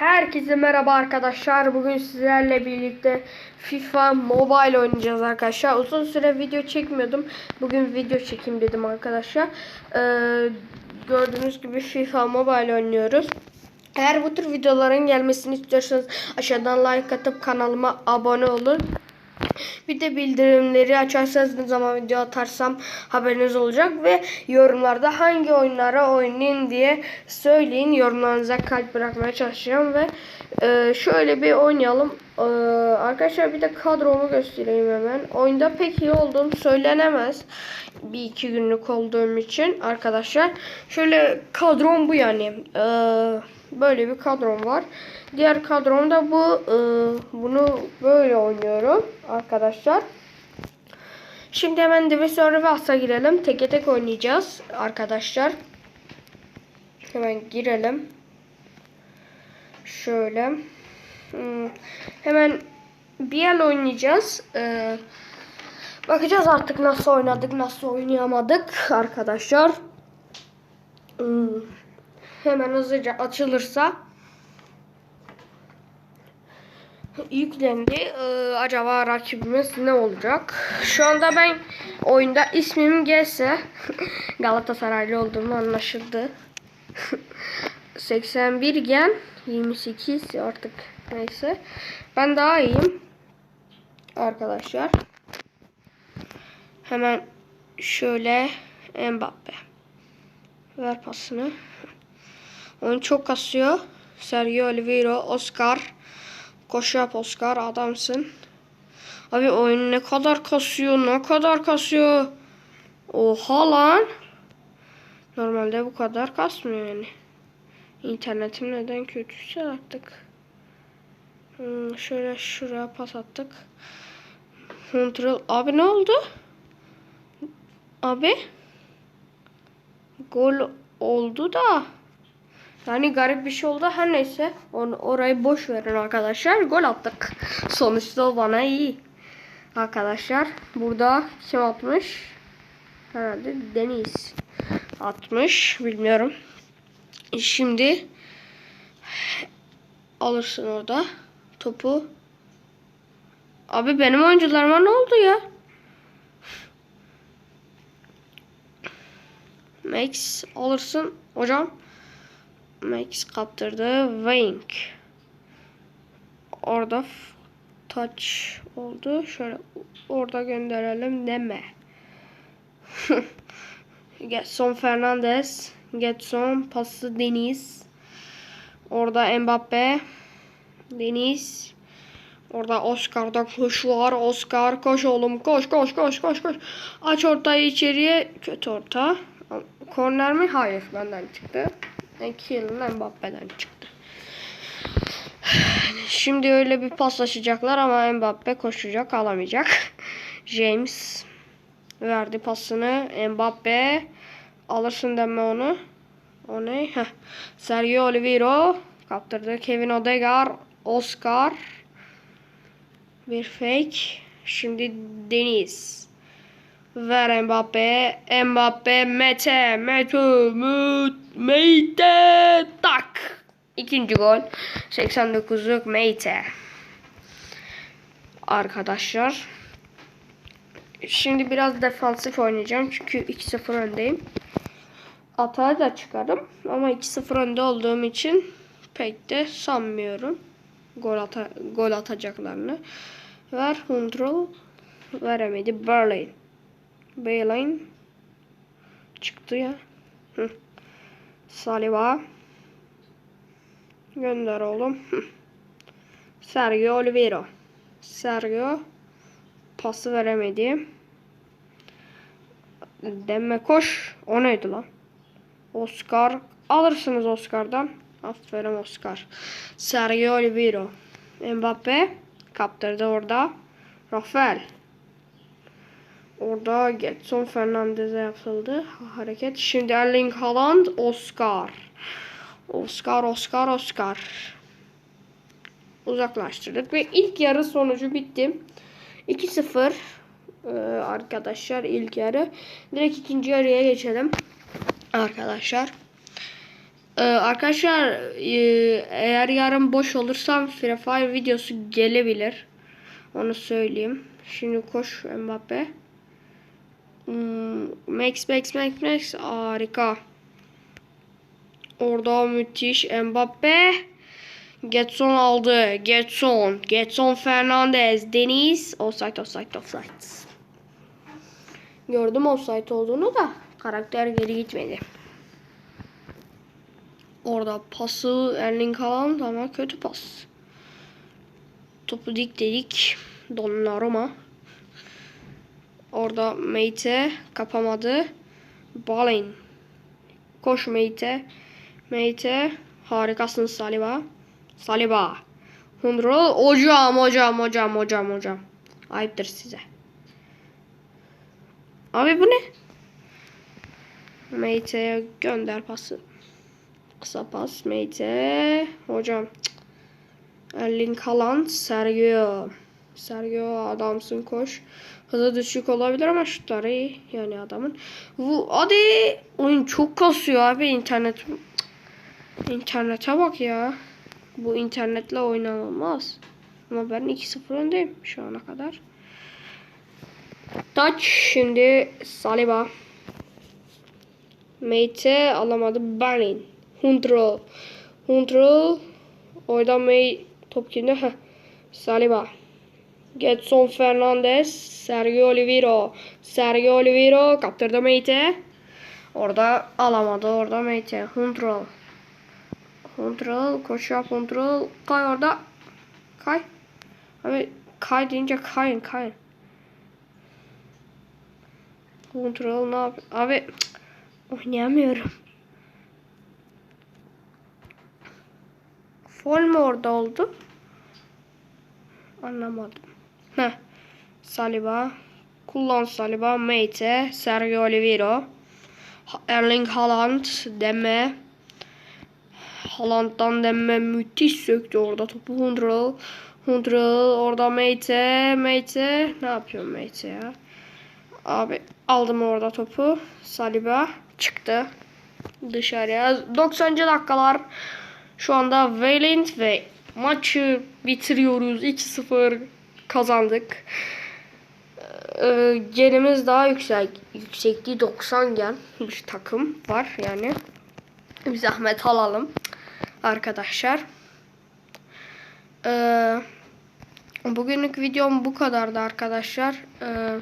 Herkese merhaba arkadaşlar. Bugün sizlerle birlikte FIFA Mobile oynayacağız arkadaşlar. Uzun süre video çekmiyordum. Bugün video çekeyim dedim arkadaşlar. Ee, gördüğünüz gibi FIFA Mobile oynuyoruz. Eğer bu tür videoların gelmesini istiyorsanız aşağıdan like atıp kanalıma abone olun. Bir de bildirimleri açarsanız ne zaman video atarsam haberiniz olacak ve yorumlarda hangi oyunlara oynayın diye söyleyin. Yorumlarınıza kalp bırakmaya çalışacağım ve e, şöyle bir oynayalım. E, arkadaşlar bir de kadromu göstereyim hemen. Oyunda pek iyi olduğum söylenemez. Bir iki günlük olduğum için arkadaşlar. Şöyle kadrom bu yani. E, böyle bir kadrom var. Diğer kadrom da bu. E, bunu böyle oynuyorum arkadaşlar. Şimdi hemen Division Rivals'a girelim. Teke tek oynayacağız arkadaşlar. Hemen girelim. Şöyle. Hmm, Hemen bir el oynayacağız. Ee, bakacağız artık nasıl oynadık, nasıl oynayamadık arkadaşlar. Hmm, Hemen hızlıca açılırsa yüklendi. Ee, acaba rakibimiz ne olacak? Şu anda ben oyunda ismim gelse Galatasaraylı olduğumu anlaşıldı. 81 gen 28 artık neyse. Ben daha iyiyim. Arkadaşlar. Hemen şöyle Mbappe. Ver pasını. Oyun çok kasıyor. Sergio Oliveira, Oscar. Koş yap Oscar adamsın. Abi oyun ne kadar kasıyor ne kadar kasıyor. Oha lan. Normalde bu kadar kasmıyor yani. İnternetim neden kötüyse artık. Hmm, şöyle şuraya pas attık. Control. Abi ne oldu? Abi. Gol oldu da. Yani garip bir şey oldu. Her neyse. Onu, orayı boş verin arkadaşlar. Gol attık. Sonuçta bana iyi. Arkadaşlar. Burada kim atmış? Herhalde Deniz atmış. Bilmiyorum. Şimdi alırsın orada topu. Abi benim oyuncularıma ne oldu ya? Max alırsın hocam. Max kaptırdı. Wink. Orada touch oldu. Şöyle orada gönderelim deme. Getson Fernandez. Getson pası Deniz. Orada Mbappe. Deniz. Orada Oscar'da koş var. Oscar koş oğlum koş koş koş koş koş. Aç ortayı içeriye. Kötü orta. Korner mi? Hayır benden çıktı. İki yılın Mbappe'den çıktı. Şimdi öyle bir paslaşacaklar ama Mbappe koşacak alamayacak. James verdi pasını. Mbappe alırsın deme onu. O ne? Heh. Sergio Oliveira kaptırdı. Kevin Odegaard, Oscar bir fake. Şimdi Deniz. Ver Mbappe. Mbappe Mete. Mete. Mete. Tak. İkinci gol. 89'luk Mete. Arkadaşlar. Şimdi biraz defansif oynayacağım. Çünkü 2-0 öndeyim. Atağı da çıkarım. Ama 2-0 önde olduğum için pek de sanmıyorum. Gol, ata gol atacaklarını. Ver Huntrol. Veremedi. Berlin. Berlin. Çıktı ya. Hı. Saliba. Gönder oğlum. Hı. Sergio Oliveira. Sergio. Pası veremedi. Demme koş. O neydi lan? Oscar. Alırsınız Oscar'dan. Aferin Oscar. Sergio Oliveira. Mbappe. Kaptırdı orada. Rafael. Orada Getson Fernandez'e yapıldı hareket. Şimdi Erling Haaland, Oscar. Oscar, Oscar, Oscar. Uzaklaştırdık ve ilk yarı sonucu bitti. 2-0 ee, arkadaşlar ilk yarı. Direkt ikinci yarıya geçelim. Arkadaşlar. Ee, arkadaşlar e, eğer yarın boş olursam Free Fire videosu gelebilir. Onu söyleyeyim. Şimdi koş Mbappe. Hmm, Max Max Max Max harika. Orada müthiş Mbappe. Getson aldı. Getson. Getson Fernandez. Deniz. Offside offside offside. Gördüm offside olduğunu da karakter geri gitmedi. Orada pası Erling Haaland ama kötü pas. Topu dik dedik. Donnarumma. Orada Meite kapamadı. Balin. Koş Meite. Meite. Harikasın Saliba. Saliba. Hundro. Hocam hocam hocam hocam hocam. Ayıptır size. Abi bu ne? Meite'ye gönder pası. Kısa pas Meite. Hocam. Erling Haaland. Sergio. Sergio adamsın koş. Hızı düşük olabilir ama şutları iyi. Yani adamın. Bu hadi. Oyun çok kasıyor abi internet. İnternete bak ya. Bu internetle oynanılmaz. Ama ben 2-0 öndeyim şu ana kadar. Touch şimdi Saliba. Mate alamadı Berlin. Hundro. Hundro. Oradan May top kimde? Saliba. Getson Fernandez. Sergio Oliveira. Sergio Oliveira kaptırdı Mate. Orada alamadı. Orada Mate. Hundro. Hundro. Koş yap Hundro. Kay orada. Kay. Abi kay deyince kayın kayın. Kontrol ne yap? Abi oynayamıyorum. Fol mu orada oldu? Anlamadım. Heh. Saliba. Kullan Saliba. Meite. Sergio Oliveira. Erling Haaland. Deme. Haaland'dan deme müthiş söktü orada topu. Hundrel. Hundrel. Orada Meite. Meite. Ne yapıyor Meite ya? Abi aldım orada topu. Saliba çıktı dışarıya. 90. dakikalar şu anda Valent ve maçı bitiriyoruz. 2-0 kazandık. Ee, genimiz daha yüksek. Yüksekliği 90 gen bir takım var yani. Bir zahmet alalım arkadaşlar. Ee, Bugünlük videom bu kadardı arkadaşlar. Ee,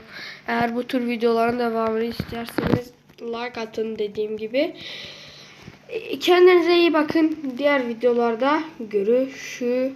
eğer bu tür videoların devamını isterseniz like atın dediğim gibi. Kendinize iyi bakın. Diğer videolarda görüşürüz.